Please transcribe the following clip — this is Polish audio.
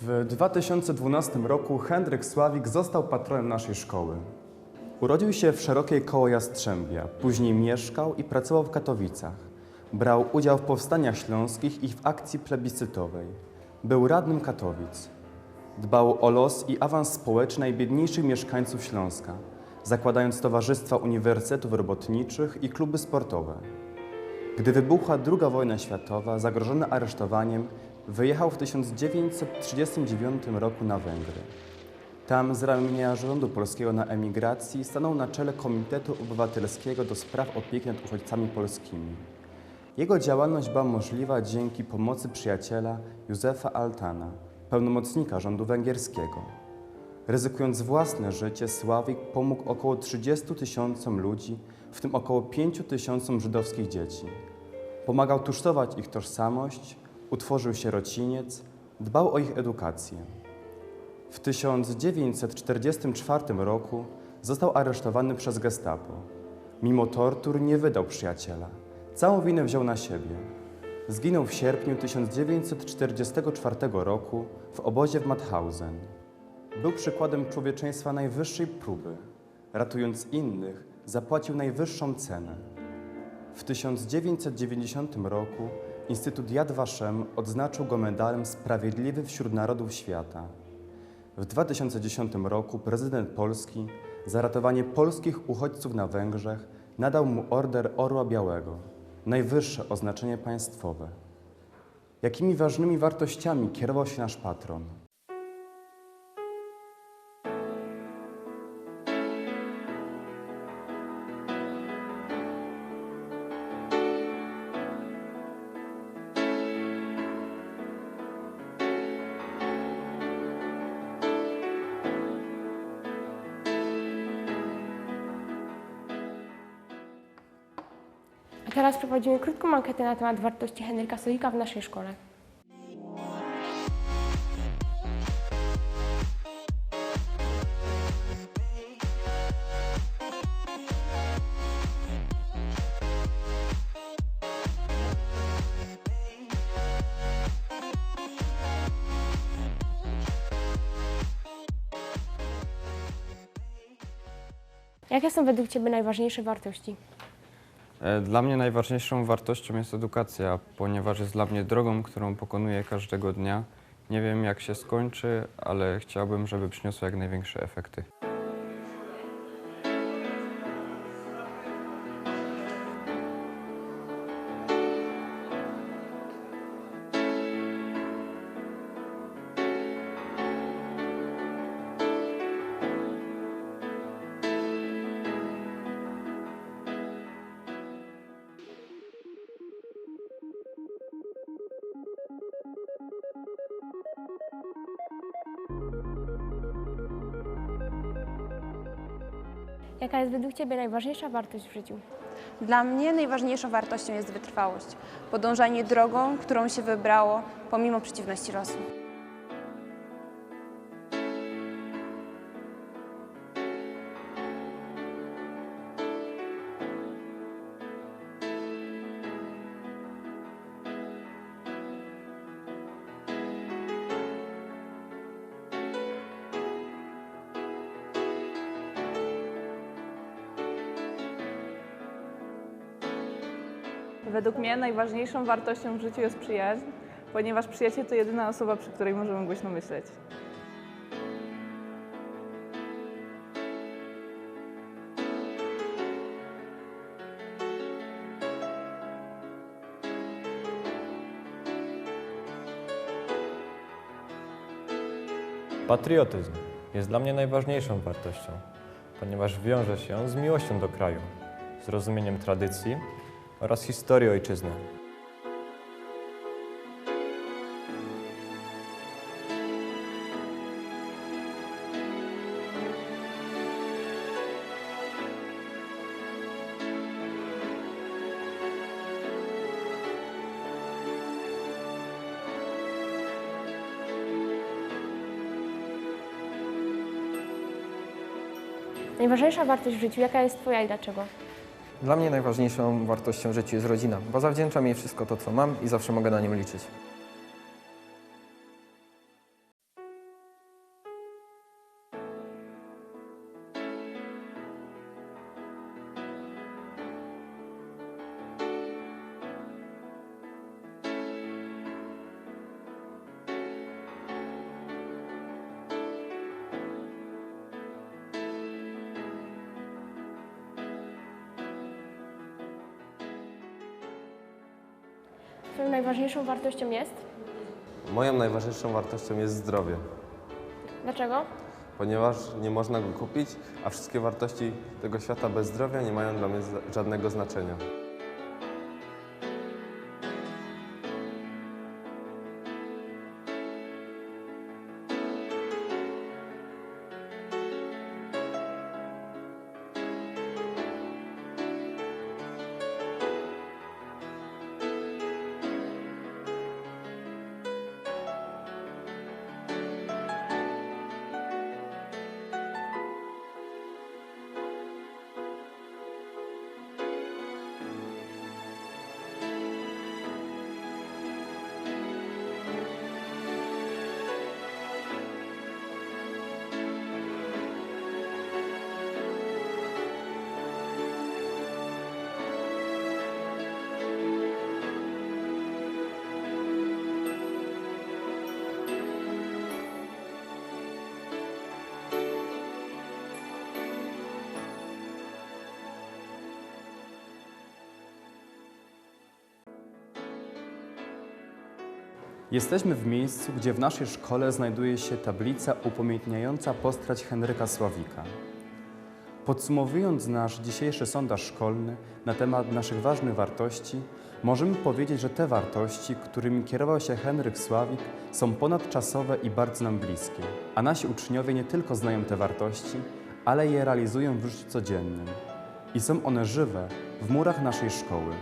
W 2012 roku Henryk Sławik został patronem naszej szkoły. Urodził się w szerokiej koło Jastrzębia, później mieszkał i pracował w Katowicach. Brał udział w powstaniach śląskich i w akcji plebiscytowej. Był radnym Katowic. Dbał o los i awans społeczny najbiedniejszych mieszkańców Śląska, zakładając towarzystwa uniwersytetów robotniczych i kluby sportowe. Gdy wybuchła II wojna światowa, zagrożony aresztowaniem, wyjechał w 1939 roku na Węgry. Tam z ramienia rządu polskiego na emigracji stanął na czele Komitetu Obywatelskiego do spraw opieki nad uchodźcami polskimi. Jego działalność była możliwa dzięki pomocy przyjaciela Józefa Altana, pełnomocnika rządu węgierskiego. Ryzykując własne życie, Sławik pomógł około 30 tysiącom ludzi, w tym około 5 tysiącom żydowskich dzieci. Pomagał tusztować ich tożsamość, utworzył sierociniec, dbał o ich edukację. W 1944 roku został aresztowany przez gestapo. Mimo tortur nie wydał przyjaciela. Całą winę wziął na siebie. Zginął w sierpniu 1944 roku w obozie w Mauthausen. Był przykładem człowieczeństwa najwyższej próby. Ratując innych, zapłacił najwyższą cenę. W 1990 roku Instytut Yad Vashem odznaczył go medalem Sprawiedliwy wśród Narodów Świata. W 2010 roku prezydent Polski za ratowanie polskich uchodźców na Węgrzech nadał mu Order Orła Białego, najwyższe oznaczenie państwowe. Jakimi ważnymi wartościami kierował się nasz patron? A teraz prowadzimy krótką ankietę na temat wartości Henryka Solika w naszej szkole. Jakie są według Ciebie najważniejsze wartości? E, Dla mnie najważniejszą wartością jest edukacja, ponieważ jest dla mnie drogą, którą pokonuję każdego dnia. Nie wiem jak się skończy, ale chciałbym, żeby przyniosła jak największe efekty. Jaka jest według Ciebie najważniejsza wartość w życiu? Dla mnie najważniejszą wartością jest wytrwałość, podążanie drogą, którą się wybrało, pomimo przeciwności losu. Według mnie najważniejszą wartością w życiu jest przyjaźń, ponieważ przyjaciel to jedyna osoba, przy której możemy głośno myśleć. Patriotyzm jest dla mnie najważniejszą wartością, ponieważ wiąże się z miłością do kraju, zrozumieniem tradycji oraz historii ojczyzny. Najważniejsza wartość w życiu, jaka jest Twoja i dlaczego? Dla mnie najważniejszą wartością w życiu jest rodzina, bo zawdzięczam jej wszystko to, co mam i zawsze mogę na nią liczyć. Twoją najważniejszą wartością jest? Moją najważniejszą wartością jest zdrowie, Dlaczego? ponieważ nie można go kupić, a wszystkie wartości tego świata bez zdrowia nie mają dla mnie za- żadnego znaczenia. Jesteśmy w miejscu, gdzie w naszej szkole znajduje się tablica upamiętniająca postać Henryka Sławika. Podsumowując nasz dzisiejszy sondaż szkolny na temat naszych ważnych wartości, możemy powiedzieć, że te wartości, którymi kierował się Henryk Sławik, są ponadczasowe i bardzo nam bliskie. A nasi uczniowie nie tylko znają te wartości, ale je realizują w życiu codziennym. I są one żywe w murach naszej szkoły.